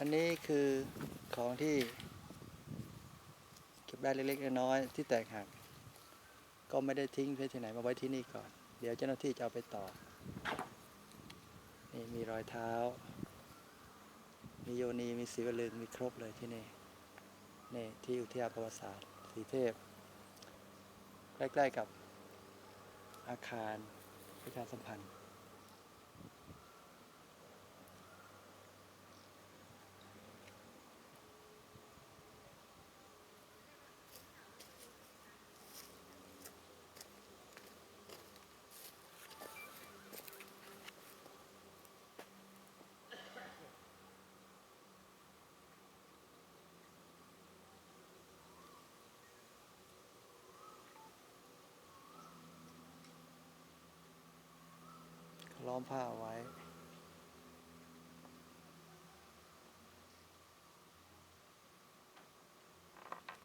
อันนี้คือของที่ เก็บได้เล็กๆน้อยๆที่แตกหัก ก็ไม่ได้ทิ้งไว้ที่ไหนมาไว้ที่นี่ก่อน เดี๋ยวเจ้าหน้าที่จะเอาไปต่อ นี่มีรอยเท้า มีโยนีมีศิวลึงมีครบเลยที่นี่นี่ที่อุทยานประวัติศาสตร์สีเทพ ใกล้ๆกับอาคารประชาสัมพันธ์ ล้อมผ้าไว้